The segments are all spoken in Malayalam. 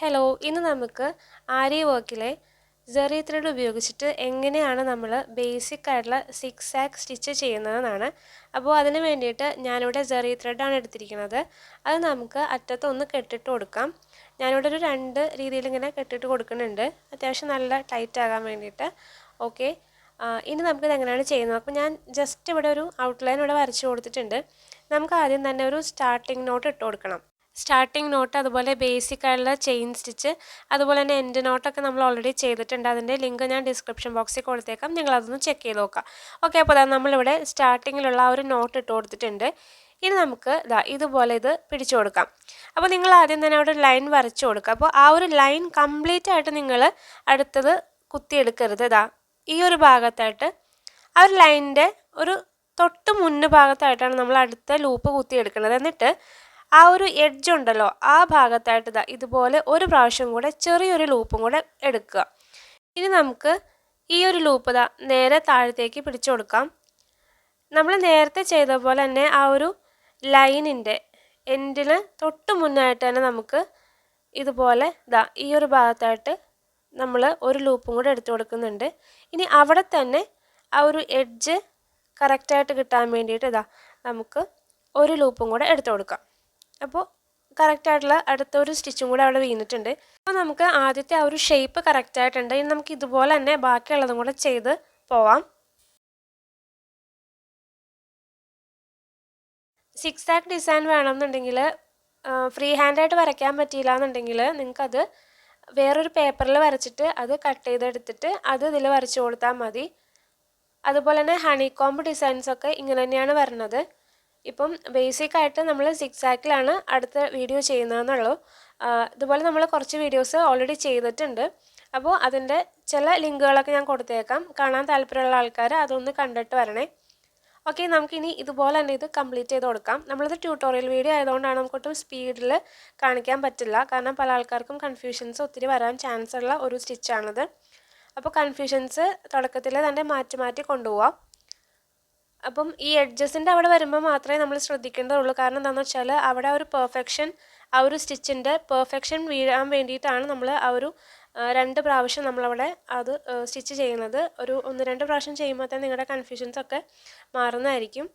ഹലോ ഇന്ന് നമുക്ക് ആര്യ വർക്കിലെ ജെറി ത്രെഡ് ഉപയോഗിച്ചിട്ട് എങ്ങനെയാണ് നമ്മൾ ബേസിക് ആയിട്ടുള്ള സിക്സ് ആക്ക് സ്റ്റിച്ച് ചെയ്യുന്നതെന്നാണ്. അപ്പോൾ അതിന് വേണ്ടിയിട്ട് ഞാനിവിടെ ജെറി ത്രെഡാണ് എടുത്തിരിക്കുന്നത്. അത് നമുക്ക് അറ്റത്തൊന്ന് കെട്ടിട്ട് കൊടുക്കാം. ഞാനിവിടെ ഒരു രണ്ട് രീതിയിൽ ഇങ്ങനെ കെട്ടിട്ട് കൊടുക്കുന്നുണ്ട്. അത്യാവശ്യം നല്ല ടൈറ്റ് ആകാൻ വേണ്ടിയിട്ട്. ഓക്കെ ഇനി നമുക്കിത് എങ്ങനെയാണ് ചെയ്യുന്നത്? അപ്പോൾ ഞാൻ ജസ്റ്റ് ഇവിടെ ഒരു ഔട്ട്ലൈൻ ഇവിടെ വരച്ച് കൊടുത്തിട്ടുണ്ട്. നമുക്ക് ആദ്യം തന്നെ ഒരു സ്റ്റാർട്ടിംഗ് നോട്ട് ഇട്ട് കൊടുക്കണം. സ്റ്റാർട്ടിംഗ് നോട്ട് അതുപോലെ ബേസിക് ആയിട്ടുള്ള ചെയിൻ സ്റ്റിച്ച് അതുപോലെ തന്നെ എൻഡ് നോട്ടൊക്കെ നമ്മൾ ഓൾറെഡി ചെയ്തിട്ടുണ്ട്. അതിന്റെ ലിങ്ക് ഞാൻ ഡിസ്ക്രിപ്ഷൻ ബോക്സിൽ കൊടുത്തേക്കാം. നിങ്ങൾ അതൊന്ന് ചെക്ക് ചെയ്ത് നോക്കാം ഓക്കെ അപ്പോൾ അതാ നമ്മളിവിടെ സ്റ്റാർട്ടിങ്ങിലുള്ള ആ ഒരു നോട്ട് ഇട്ട് കൊടുത്തിട്ടുണ്ട്. ഇനി നമുക്ക് ഇതാ ഇതുപോലെ ഇത് പിടിച്ചു കൊടുക്കാം. അപ്പോൾ നിങ്ങൾ ആദ്യം തന്നെ അവിടെ ലൈൻ വരച്ചു കൊടുക്കുക. അപ്പോൾ ആ ഒരു ലൈൻ കംപ്ലീറ്റ് ആയിട്ട് നിങ്ങൾ അടുത്തത് കുത്തിയെടുക്കരുത്. ഇതാ ഈ ഒരു ഭാഗത്തായിട്ട് ആ ഒരു ലൈനിന്റെ ഒരു തൊട്ട് മുന്ന് ഭാഗത്തായിട്ടാണ് നമ്മൾ അടുത്ത ലൂപ്പ് കുത്തിയെടുക്കുന്നത്. എന്നിട്ട് ആ ഒരു എഡ്ജ് ഉണ്ടല്ലോ ആ ഭാഗത്തായിട്ട് ഇതാ ഇതുപോലെ ഒരു പ്രാവശ്യം കൂടെ ചെറിയൊരു ലൂപ്പും കൂടെ എടുക്കുക. ഇനി നമുക്ക് ഈ ഒരു ലൂപ്പ് ഇതാ നേരെ താഴത്തേക്ക് പിടിച്ചു കൊടുക്കാം. നമ്മൾ നേരത്തെ ചെയ്ത പോലെ തന്നെ ആ ഒരു ലൈനിന്റെ എൻഡിന് തൊട്ട് മുന്നായിട്ട് തന്നെ നമുക്ക് ഇതുപോലെ ഇതാ ഈ ഒരു ഭാഗത്തായിട്ട് നമ്മൾ ഒരു ലൂപ്പും കൂടെ എടുത്തു കൊടുക്കുന്നുണ്ട്. ഇനി അവിടെ തന്നെ ആ ഒരു എഡ്ജ് കറക്റ്റായിട്ട് കിട്ടാൻ വേണ്ടിയിട്ട് ഇതാ നമുക്ക് ഒരു ലൂപ്പും കൂടെ എടുത്തു കൊടുക്കാം. അപ്പോൾ കറക്റ്റായിട്ടുള്ള അടുത്ത ഒരു സ്റ്റിച്ചും കൂടെ അവിടെ വീണിട്ടുണ്ട്. അപ്പോൾ നമുക്ക് ആദ്യത്തെ ആ ഒരു ഷേപ്പ് കറക്റ്റായിട്ടുണ്ട് ഇനി നമുക്ക് ഇതുപോലെ തന്നെ ബാക്കിയുള്ളതും കൂടെ ചെയ്ത് പോവാം. സിക്സ് ആക്ക് ഡിസൈൻ വേണമെന്നുണ്ടെങ്കിൽ ഫ്രീ ഹാൻഡായിട്ട് വരയ്ക്കാൻ പറ്റിയില്ല എന്നുണ്ടെങ്കിൽ നിങ്ങൾക്കത് വേറൊരു പേപ്പറിൽ വരച്ചിട്ട് അത് കട്ട് ചെയ്തെടുത്തിട്ട് അത് ഇതിൽ വരച്ചു കൊടുത്താൽ മതി. അതുപോലെ തന്നെ ഹണി കോംബ് ഡിസൈൻസൊക്കെ ഇങ്ങനെ തന്നെയാണ് വരുന്നത് ഇപ്പം ബേസിക് ആയിട്ട് നമ്മൾ സിക്സ് ആക്കിലാണ് അടുത്ത വീഡിയോ ചെയ്യുന്നതെന്നുള്ളൂ. ഇതുപോലെ നമ്മൾ കുറച്ച് വീഡിയോസ് ഓൾറെഡി ചെയ്തിട്ടുണ്ട്. അപ്പോൾ അതിന്റെ ചില ലിങ്കുകളൊക്കെ ഞാൻ കൊടുത്തേക്കാം. കാണാൻ താല്പര്യമുള്ള ആൾക്കാർ അതൊന്ന് കണ്ടിട്ട് വരണേ. ഓക്കെ നമുക്കിനി ഇതുപോലെ തന്നെ ഇത് കംപ്ലീറ്റ് ചെയ്ത് കൊടുക്കാം. നമ്മളിത് ട്യൂട്ടോറിയൽ വീഡിയോ ആയതുകൊണ്ടാണ് നമുക്കൊട്ടും സ്പീഡിൽ കാണിക്കാൻ പറ്റില്ല. കാരണം പല ആൾക്കാർക്കും കൺഫ്യൂഷൻസ് ഒത്തിരി വരാൻ ചാൻസ് ഉള്ള ഒരു സ്റ്റിച്ചാണിത് അപ്പോൾ കൺഫ്യൂഷൻസ് തുടക്കത്തിൽ തന്നെ മാറ്റി മാറ്റി കൊണ്ടുപോവാം. അപ്പം ഈ എഡ്ജസിന്റെ അവിടെ വരുമ്പോൾ മാത്രമേ നമ്മൾ ശ്രദ്ധിക്കേണ്ടതുള്ളൂ. കാരണം എന്താണെന്ന് വെച്ചാൽ അവിടെ ഒരു പെർഫെക്ഷൻ ആ ഒരു സ്റ്റിച്ചിന്റെ പെർഫെക്ഷൻ വീഴാൻ വേണ്ടിയിട്ടാണ് നമ്മൾ ആ ഒരു രണ്ട് പ്രാവശ്യം നമ്മളവിടെ അത് സ്റ്റിച്ച് ചെയ്യുന്നത്. ഒരു ഒന്ന് രണ്ട് പ്രാവശ്യം ചെയ്യുമ്പോൾ തന്നെ നിങ്ങളുടെ കൺഫ്യൂഷൻസ് ഒക്കെ മാറുന്നതായിരിക്കും.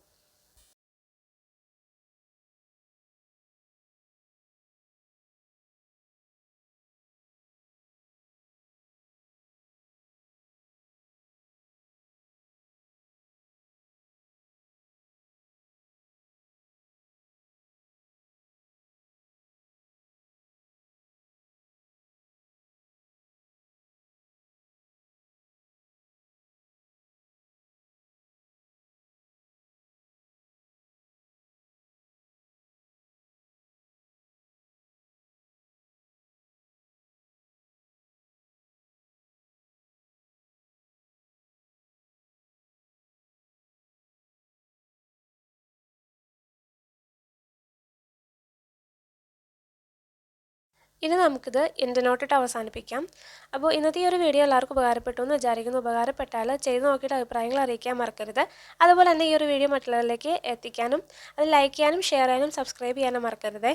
ഇനി നമുക്കിത് എന്റെ നോട്ടിട്ട് അവസാനിപ്പിക്കാം. അപ്പോൾ ഇന്നത്തെ ഈ ഒരു വീഡിയോ എല്ലാവർക്കും ഉപകാരപ്പെട്ടു എന്ന് വിചാരിക്കുന്നു. ഉപകാരപ്പെട്ടാൽ ചെയ്ത് നോക്കിയിട്ട് അഭിപ്രായങ്ങൾ അറിയിക്കാൻ മറക്കരുത്. അതുപോലെ തന്നെ ഈ ഒരു വീഡിയോ മറ്റുള്ളവരിലേക്ക് എത്തിക്കാനും അത് ലൈക്ക് ചെയ്യാനും ഷെയർ ചെയ്യാനും സബ്സ്ക്രൈബ് ചെയ്യാനും മറക്കരുതേ.